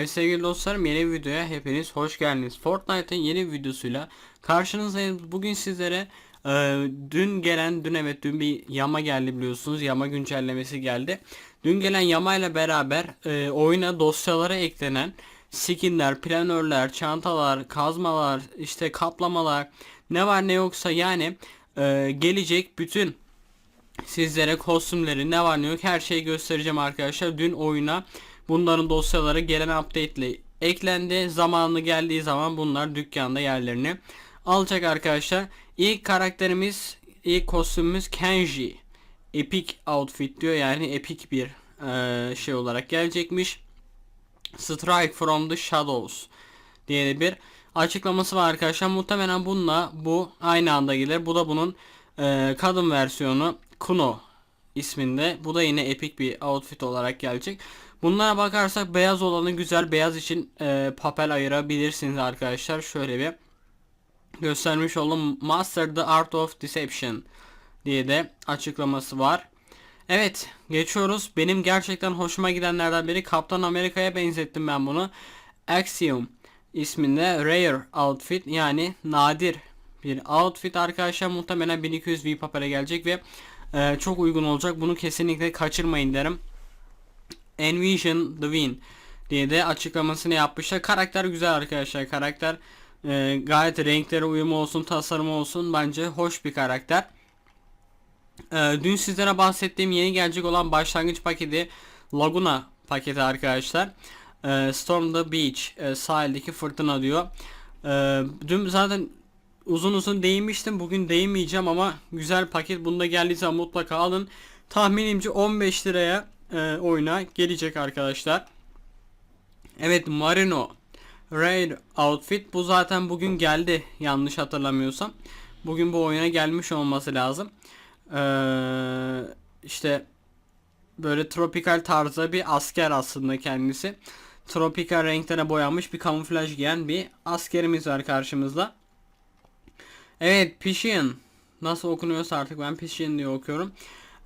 Evet sevgili dostlarım yeni videoya hepiniz hoş geldiniz. Fortnite'ın yeni videosuyla karşınızdayım. Bugün sizlere e, dün gelen, dün evet dün bir yama geldi biliyorsunuz. Yama güncellemesi geldi. Dün gelen yamayla beraber e, oyuna dosyalara eklenen skinler, planörler, çantalar, kazmalar, işte kaplamalar ne var ne yoksa yani e, gelecek bütün sizlere kostümleri ne var ne yok her şeyi göstereceğim arkadaşlar. Dün oyuna bunların dosyaları gelen update ile eklendi. Zamanı geldiği zaman bunlar dükkanda yerlerini alacak arkadaşlar. İlk karakterimiz, ilk kostümümüz Kenji. Epic outfit diyor yani epic bir eee, şey olarak gelecekmiş. Strike from the Shadows diye de bir açıklaması var arkadaşlar. Muhtemelen bununla bu aynı anda gelir. Bu da bunun e, kadın versiyonu Kuno isminde. Bu da yine epik bir outfit olarak gelecek. Bunlara bakarsak beyaz olanı güzel. Beyaz için e, papel ayırabilirsiniz arkadaşlar. Şöyle bir göstermiş oldum. Master the Art of Deception diye de açıklaması var. Evet geçiyoruz. Benim gerçekten hoşuma gidenlerden biri Kaptan Amerika'ya benzettim ben bunu. Axiom isminde Rare Outfit yani nadir bir outfit arkadaşlar muhtemelen 1200 V papere gelecek ve e, çok uygun olacak. Bunu kesinlikle kaçırmayın derim. Envision the Win diye de açıklamasını yapmışlar. Karakter güzel arkadaşlar. Karakter e, gayet renklere uyumu olsun, tasarımı olsun bence hoş bir karakter. Ee, dün sizlere bahsettiğim yeni gelecek olan başlangıç paketi Laguna paketi arkadaşlar. Ee, Storm the Beach e, sahildeki fırtına diyor. Ee, dün zaten uzun uzun değinmiştim. Bugün değinmeyeceğim ama güzel paket. Bunda zaman mutlaka alın. Tahminimce 15 liraya e, oyuna gelecek arkadaşlar. Evet Marino Raid outfit bu zaten bugün geldi yanlış hatırlamıyorsam. Bugün bu oyuna gelmiş olması lazım. Ee, işte böyle tropikal tarzda bir asker aslında kendisi. Tropikal renklere boyanmış bir kamuflaj giyen bir askerimiz var karşımızda. Evet Pishian. Nasıl okunuyorsa artık ben Pishian diye okuyorum.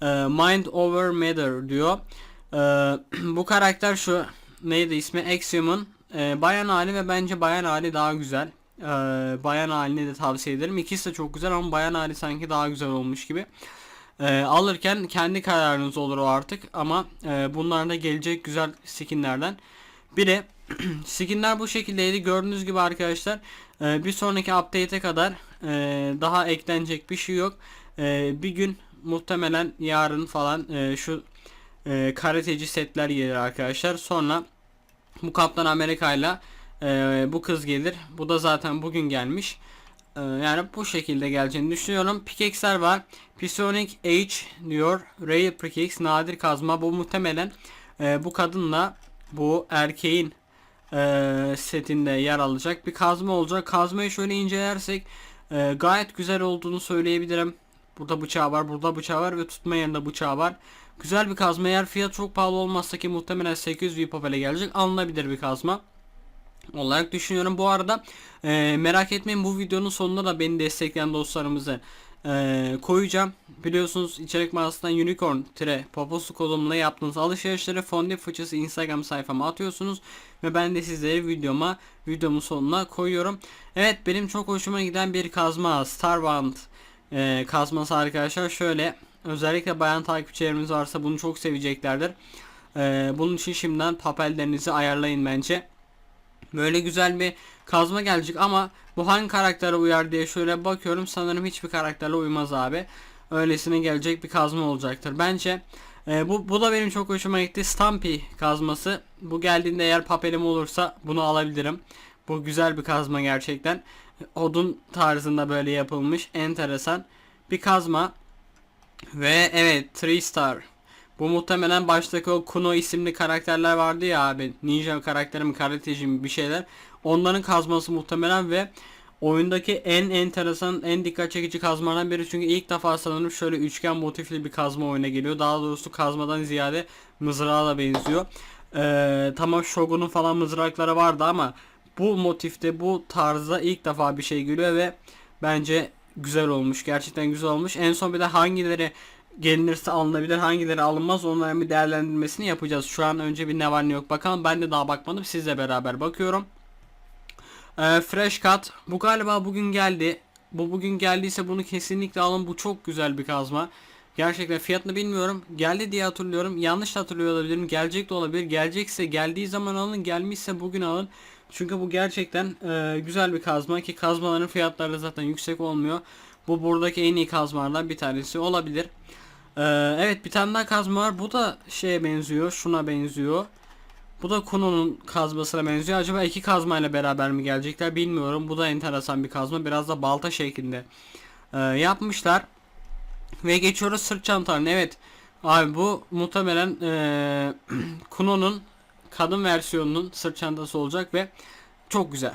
Ee, Mind over Matter diyor. Ee, bu karakter şu neydi ismi? Axiom'un e, bayan hali ve bence bayan hali daha güzel. Ee, bayan halini de tavsiye ederim. İkisi de çok güzel ama bayan hali sanki daha güzel olmuş gibi. Alırken kendi kararınız olur o artık ama e, bunlar da gelecek güzel skinlerden biri. Skinler bu şekildeydi. Gördüğünüz gibi arkadaşlar e, bir sonraki update'e kadar e, daha eklenecek bir şey yok. Bir gün muhtemelen yarın falan e, şu e, karateci setler gelir arkadaşlar. Sonra bu Kaptan Amerika ile bu kız gelir. Bu da zaten bugün gelmiş. E, yani bu şekilde geleceğini düşünüyorum. Pickaxe'ler var. Psionic H diyor. Rare Pickaxe nadir kazma. Bu muhtemelen e, bu kadınla bu erkeğin e, setinde yer alacak bir kazma olacak. Kazmayı şöyle incelersek e, gayet güzel olduğunu söyleyebilirim. Burada bıçağı var, burada bıçağı var ve tutma yerinde bıçağı var. Güzel bir kazma. Eğer fiyat çok pahalı olmazsa ki muhtemelen 800 VPOP'e gelecek. Alınabilir bir kazma olarak düşünüyorum. Bu arada e, merak etmeyin bu videonun sonunda da beni destekleyen dostlarımızı e, koyacağım. Biliyorsunuz içerik mağazasından unicorn tire poposu kodumla yaptığınız alışverişleri Fondip fıçısı Instagram sayfama atıyorsunuz. Ve ben de sizleri videoma videomun sonuna koyuyorum. Evet benim çok hoşuma giden bir kazma Starband e, kazması arkadaşlar. Şöyle özellikle bayan takipçilerimiz varsa bunu çok seveceklerdir. E, bunun için şimdiden papellerinizi ayarlayın bence. Böyle güzel bir kazma gelecek ama bu hangi karaktere uyar diye şöyle bakıyorum sanırım hiçbir karakterle uymaz abi. Öylesine gelecek bir kazma olacaktır. Bence e, bu, bu da benim çok hoşuma gitti. Stampy kazması. Bu geldiğinde eğer papelim olursa bunu alabilirim. Bu güzel bir kazma gerçekten. Odun tarzında böyle yapılmış. Enteresan bir kazma. Ve evet 3 star. Bu muhtemelen baştaki o Kuno isimli karakterler vardı ya abi. Ninja karakteri mi karateci mi bir şeyler. Onların kazması muhtemelen ve oyundaki en enteresan en dikkat çekici kazmalardan biri çünkü ilk defa sanırım şöyle üçgen motifli bir kazma oyuna geliyor. Daha doğrusu kazmadan ziyade mızrağa da benziyor. Ee, tamam Shogun'un falan mızrakları vardı ama bu motifte bu tarzda ilk defa bir şey geliyor ve bence güzel olmuş. Gerçekten güzel olmuş. En son bir de hangileri gelinirse alınabilir hangileri alınmaz onların bir değerlendirmesini yapacağız. Şu an önce bir ne var ne yok bakalım ben de daha bakmadım sizle beraber bakıyorum. Ee, Fresh Cut bu galiba bugün geldi. Bu bugün geldiyse bunu kesinlikle alın bu çok güzel bir kazma. Gerçekten fiyatını bilmiyorum. Geldi diye hatırlıyorum. Yanlış hatırlıyor olabilirim. Gelecek de olabilir. Gelecekse geldiği zaman alın. Gelmişse bugün alın. Çünkü bu gerçekten e, güzel bir kazma ki kazmaların fiyatları da zaten yüksek olmuyor. Bu buradaki en iyi kazmalardan bir tanesi olabilir. Ee, evet bir tane daha kazma var. Bu da şeye benziyor. Şuna benziyor. Bu da Kuno'nun kazmasına benziyor. Acaba iki kazmayla beraber mi gelecekler bilmiyorum. Bu da enteresan bir kazma. Biraz da balta şeklinde e, yapmışlar. Ve geçiyoruz sırt çantalarına. Evet. Abi bu muhtemelen e, Kuno'nun kadın versiyonunun sırt çantası olacak ve çok güzel.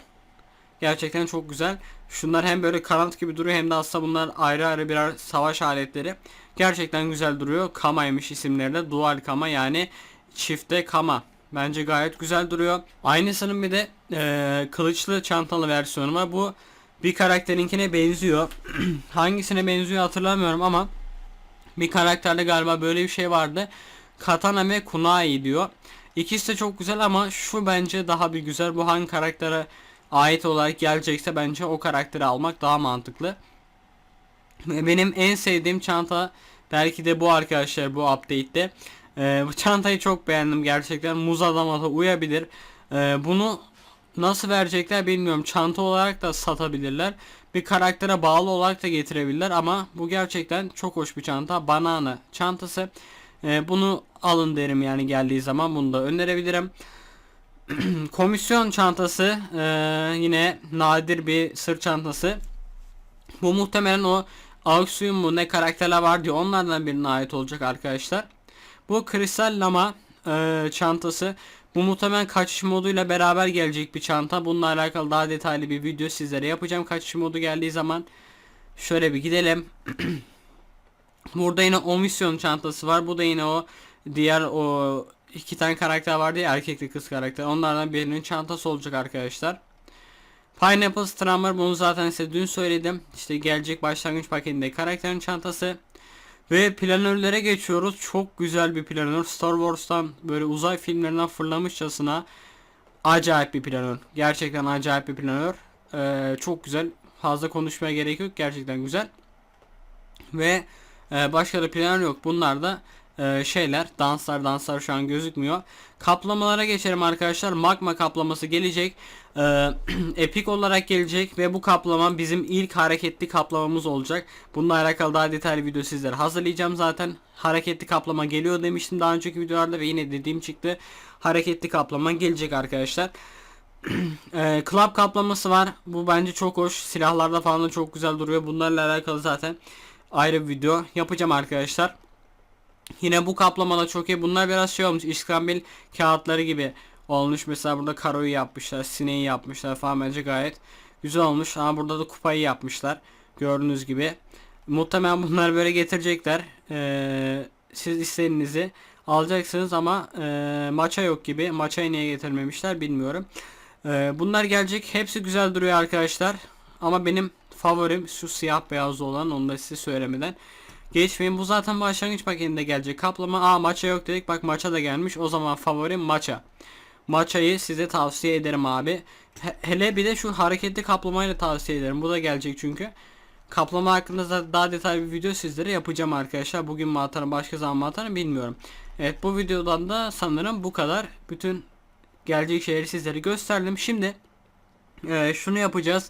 Gerçekten çok güzel. Şunlar hem böyle kanat gibi duruyor hem de aslında bunlar ayrı ayrı birer savaş aletleri. Gerçekten güzel duruyor. Kama'ymış isimleri de. Dual Kama yani çifte Kama. Bence gayet güzel duruyor. Aynısının bir de e, kılıçlı çantalı versiyonu var. Bu bir karakterinkine benziyor. Hangisine benziyor hatırlamıyorum ama bir karakterde galiba böyle bir şey vardı. Katana ve Kunai diyor. İkisi de çok güzel ama şu bence daha bir güzel. Bu hangi karaktere ait olarak gelecekse bence o karakteri almak daha mantıklı. Benim en sevdiğim çanta belki de bu arkadaşlar bu update'te. Ee, bu çantayı çok beğendim gerçekten. Muz adama da uyabilir. Ee, bunu nasıl verecekler bilmiyorum. Çanta olarak da satabilirler. Bir karaktere bağlı olarak da getirebilirler ama bu gerçekten çok hoş bir çanta. Banana çantası. Ee, bunu alın derim yani geldiği zaman bunu da önerebilirim. Komisyon çantası ee, yine nadir bir sırt çantası. Bu muhtemelen o Auxium mu ne karakterler var diyor onlardan birine ait olacak arkadaşlar. Bu kristal lama e, çantası. Bu muhtemelen kaçış moduyla beraber gelecek bir çanta. Bununla alakalı daha detaylı bir video sizlere yapacağım. Kaçış modu geldiği zaman şöyle bir gidelim. Burada yine o çantası var. Bu da yine o diğer o iki tane karakter vardı ya erkekli kız karakter. Onlardan birinin çantası olacak arkadaşlar. Pineapple Strammer bunu zaten size dün söyledim. İşte gelecek başlangıç paketinde karakterin çantası. Ve planörlere geçiyoruz. Çok güzel bir planör. Star Wars'tan böyle uzay filmlerinden fırlamışçasına acayip bir planör. Gerçekten acayip bir planör. Ee, çok güzel. Fazla konuşmaya gerek yok. Gerçekten güzel. Ve e, başka da planör yok. Bunlar da e, şeyler. Danslar danslar şu an gözükmüyor. Kaplamalara geçelim arkadaşlar. Magma kaplaması gelecek. E, epik olarak gelecek ve bu kaplama bizim ilk hareketli kaplamamız olacak. Bununla alakalı daha detaylı video sizlere hazırlayacağım zaten. Hareketli kaplama geliyor demiştim daha önceki videolarda ve yine dediğim çıktı. Hareketli kaplama gelecek arkadaşlar. e, club kaplaması var. Bu bence çok hoş. Silahlarda falan da çok güzel duruyor. Bunlarla alakalı zaten ayrı bir video yapacağım arkadaşlar. Yine bu kaplamada çok iyi. Bunlar biraz şey olmuş. İskambil kağıtları gibi olmuş. Mesela burada karoyu yapmışlar. Sineği yapmışlar falan bence gayet güzel olmuş. Ama burada da kupayı yapmışlar. Gördüğünüz gibi. Muhtemelen bunlar böyle getirecekler. Ee, siz istediğinizi alacaksınız ama e, maça yok gibi. Maçayı niye getirmemişler bilmiyorum. Ee, bunlar gelecek. Hepsi güzel duruyor arkadaşlar. Ama benim favorim şu siyah beyazlı olan. Onu da size söylemeden. Geçmeyin. Bu zaten başlangıç paketinde gelecek. Kaplama. Aa maça yok dedik. Bak maça da gelmiş. O zaman favorim maça. Maçayı size tavsiye ederim abi. He- hele bir de şu hareketli kaplamayı da tavsiye ederim. Bu da gelecek çünkü. Kaplama hakkında da daha detaylı bir video sizlere yapacağım arkadaşlar. Bugün mü atarım başka zaman mı atarım bilmiyorum. Evet bu videodan da sanırım bu kadar. Bütün gelecek şeyleri sizlere gösterdim. Şimdi e, şunu yapacağız.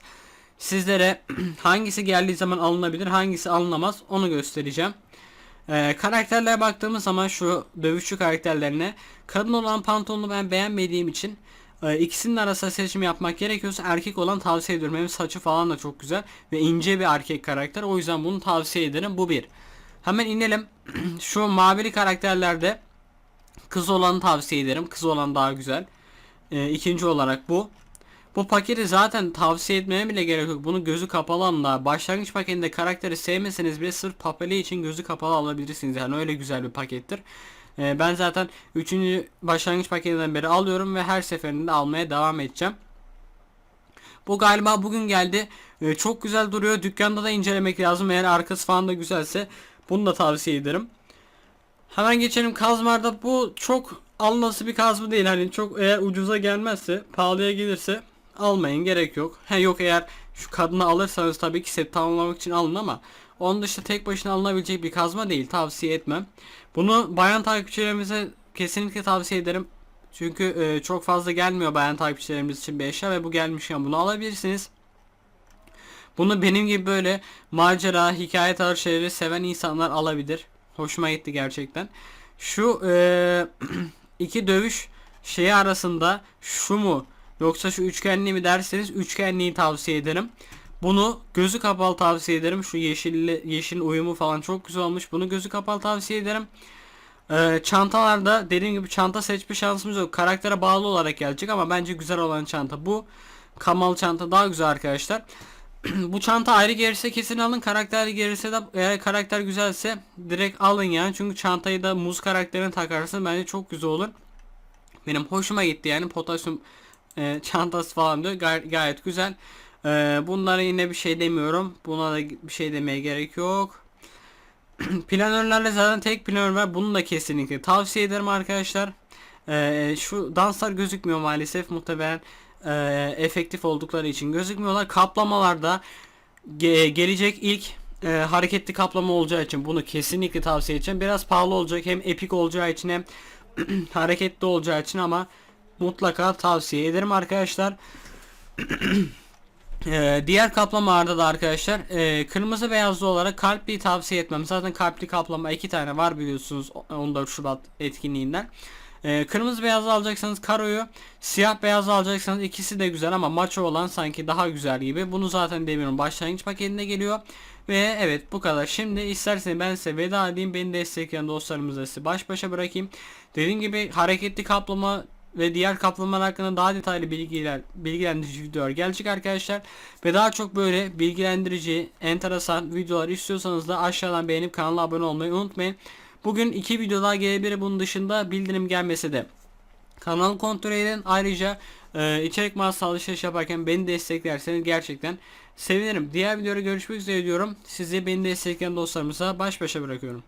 Sizlere hangisi geldiği zaman alınabilir hangisi alınamaz onu göstereceğim. Ee, karakterlere baktığımız zaman şu dövüşçü karakterlerine kadın olan pantolonu ben beğenmediğim için e, ikisinin arasında seçim yapmak gerekiyorsa erkek olan tavsiye ediyorum. Hem saçı falan da çok güzel ve ince bir erkek karakter. O yüzden bunu tavsiye ederim. Bu bir. Hemen inelim. şu mavili karakterlerde kız olanı tavsiye ederim. Kız olan daha güzel. Ee, ikinci olarak bu. Bu paketi zaten tavsiye etmeme bile gerek yok. Bunu gözü kapalı anla. Başlangıç paketinde karakteri sevmeseniz bile sırf papeli için gözü kapalı alabilirsiniz. Yani öyle güzel bir pakettir. Ee, ben zaten 3. başlangıç paketinden beri alıyorum ve her seferinde almaya devam edeceğim. Bu galiba bugün geldi. Ee, çok güzel duruyor. Dükkanda da incelemek lazım. Eğer arkası falan da güzelse Bunu da tavsiye ederim. Hemen geçelim kazmarda. Bu çok alınası bir kazma değil. Hani çok eğer ucuza gelmezse, pahalıya gelirse almayın gerek yok. He yok eğer şu kadını alırsanız tabii ki set tamamlamak için alın ama onun dışında tek başına alınabilecek bir kazma değil. Tavsiye etmem. Bunu bayan takipçilerimize kesinlikle tavsiye ederim. Çünkü e, çok fazla gelmiyor bayan takipçilerimiz için bir eşya ve bu gelmişken bunu alabilirsiniz. Bunu benim gibi böyle macera, hikaye tarzı şeyleri seven insanlar alabilir. Hoşuma gitti gerçekten. Şu e, iki dövüş şeyi arasında şu mu yoksa şu üçgenli mi derseniz üçgenliyi tavsiye ederim. Bunu gözü kapalı tavsiye ederim. Şu yeşille yeşil uyumu falan çok güzel olmuş. Bunu gözü kapalı tavsiye ederim. Ee, çantalarda dediğim gibi çanta seçme şansımız yok. Karaktere bağlı olarak gelecek ama bence güzel olan çanta bu. Kamal çanta daha güzel arkadaşlar. bu çanta ayrı gelirse kesin alın. Karakter gelirse de eğer karakter güzelse direkt alın yani. Çünkü çantayı da muz karakterine takarsın bence çok güzel olur. Benim hoşuma gitti yani potasyum e, çantası falan diyor. Gay- gayet güzel. E, bunlara yine bir şey demiyorum. Buna da bir şey demeye gerek yok. Planörlerle zaten tek planör var. Bunu da kesinlikle tavsiye ederim arkadaşlar. E, şu danslar gözükmüyor maalesef. Muhtemelen e, efektif oldukları için gözükmüyorlar. Kaplamalarda ge- gelecek ilk e, hareketli kaplama olacağı için bunu kesinlikle tavsiye edeceğim. Biraz pahalı olacak hem epik olacağı için hem hareketli olacağı için ama mutlaka tavsiye ederim arkadaşlar. Ee, diğer kaplamalarda da arkadaşlar e, kırmızı beyazlı olarak kalpli tavsiye etmem. Zaten kalpli kaplama iki tane var biliyorsunuz 14 Şubat etkinliğinden. Ee, kırmızı beyazlı alacaksanız karoyu, siyah beyazlı alacaksanız ikisi de güzel ama maço olan sanki daha güzel gibi. Bunu zaten demiyorum başlangıç paketinde geliyor. Ve evet bu kadar. Şimdi isterseniz ben size veda edeyim. Beni destekleyen dostlarımızla sizi baş başa bırakayım. Dediğim gibi hareketli kaplama ve diğer kaplamalar hakkında daha detaylı bilgiler, bilgilendirici videolar gelecek arkadaşlar. Ve daha çok böyle bilgilendirici, enteresan videolar istiyorsanız da aşağıdan beğenip kanala abone olmayı unutmayın. Bugün iki video daha gelebilir bunun dışında bildirim gelmese de. Kanalı kontrol edin. Ayrıca e, içerik mağazası alışveriş yaparken beni desteklerseniz gerçekten sevinirim. Diğer videoda görüşmek üzere diyorum. Sizi beni destekleyen dostlarımıza baş başa bırakıyorum.